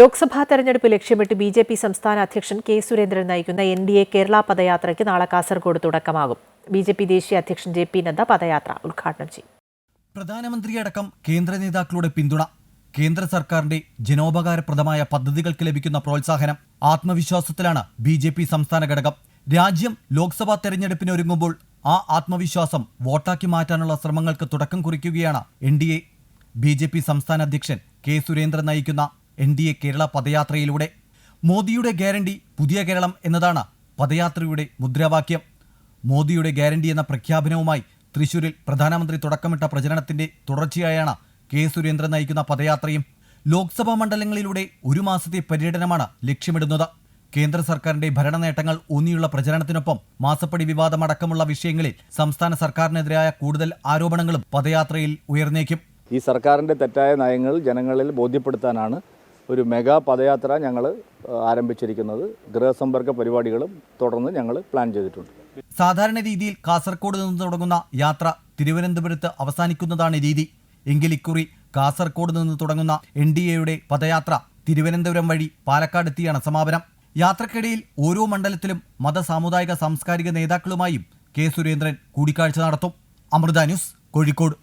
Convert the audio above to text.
ലോക്സഭാ തെരഞ്ഞെടുപ്പ് ലക്ഷ്യമിട്ട് B J P സംസ്ഥാന അധ്യക്ഷൻ കെ സുരേന്ദ്രൻ നയിക്കുന്ന എൻ ഡി എ കേരള പദയാത്രയ്ക്ക് നാളെ കാസർഗോഡ് തുടക്കമാകും. ബി ജെ പി ദേശീയ അധ്യക്ഷൻ ജെ പി നദ്ദ പദയാത്ര ഉദ്ഘാടനം ചെയ്യും. പ്രധാനമന്ത്രിയടക്കം കേന്ദ്ര നേതാക്കളുടെ പിന്തുണ കേന്ദ്ര സർക്കാരിന്റെ ജനോപകാരപ്രദമായ പദ്ധതികൾക്ക് ലഭിക്കുന്ന പ്രോത്സാഹനം ആത്മവിശ്വാസത്തിലാണ് ബി ജെ പി സംസ്ഥാന ഘടകം. രാജ്യം ലോക്സഭാ തെരഞ്ഞെടുപ്പിന് ഒരുങ്ങുമ്പോൾ ആ ആത്മവിശ്വാസം വോട്ടാക്കി മാറ്റാനുള്ള ശ്രമങ്ങൾക്ക് തുടക്കം കുറിക്കുകയാണ് N D A. B J P സംസ്ഥാന അധ്യക്ഷൻ കെ സുരേന്ദ്രൻ നയിക്കുന്ന എൻ ഡി എ കേരള പദയാത്രയിലൂടെ. മോദിയുടെ ഗ്യാരണ്ടി പുതിയ കേരളം എന്നതാണ് പദയാത്രയുടെ മുദ്രാവാക്യം. മോദിയുടെ ഗ്യാരണ്ടി എന്ന പ്രഖ്യാപനവുമായി തൃശൂരിൽ പ്രധാനമന്ത്രി തുടക്കമിട്ട പ്രചരണത്തിന്റെ തുടർച്ചയായാണ് കെ സുരേന്ദ്രൻ നയിക്കുന്ന പദയാത്രയും. ലോക്സഭാ മണ്ഡലങ്ങളിലൂടെ ഒരു മാസത്തെ പര്യടനമാണ് ലക്ഷ്യമിടുന്നത്. കേന്ദ്ര സർക്കാരിന്റെ ഭരണ നേട്ടങ്ങൾ ഊന്നിയുള്ള പ്രചരണത്തിനൊപ്പം മാസപ്പടി വിവാദമടക്കമുള്ള വിഷയങ്ങളിൽ സംസ്ഥാന സർക്കാരിനെതിരായ കൂടുതൽ ആരോപണങ്ങളും പദയാത്രയിൽ ഉയർന്നേക്കും. ഈ സർക്കാരിന്റെ തെറ്റായ നയങ്ങൾ ജനങ്ങളിൽ ബോധ്യപ്പെടുത്താനാണ് ഒരു മെഗാ പദയാത്ര ഞങ്ങൾ ആരംഭിച്ചിരിക്കുന്നത്. ഗൃഹസമ്പർക്ക പരിപാടികളും തുടർന്ന് ഞങ്ങൾ പ്ലാൻ ചെയ്തിട്ടുണ്ട്. സാധാരണ രീതിയിൽ കാസർഗോഡ് നിന്ന് തുടങ്ങുന്ന യാത്ര തിരുവനന്തപുരത്ത് അവസാനിക്കുന്നതാണ് രീതി. എങ്കിൽ ഇക്കുറി കാസർഗോഡ് നിന്ന് തുടങ്ങുന്ന എൻ ഡി എയുടെ പദയാത്ര തിരുവനന്തപുരം വഴി പാലക്കാട് പാലക്കാടെത്തിയാണ് സമാപനം. യാത്രക്കിടയിൽ ഓരോ മണ്ഡലത്തിലും മത സാമുദായിക സാംസ്കാരിക നേതാക്കളുമായും കെ സുരേന്ദ്രൻ കൂടിക്കാഴ്ച നടത്തും. അമൃത ന്യൂസ് കോഴിക്കോട്.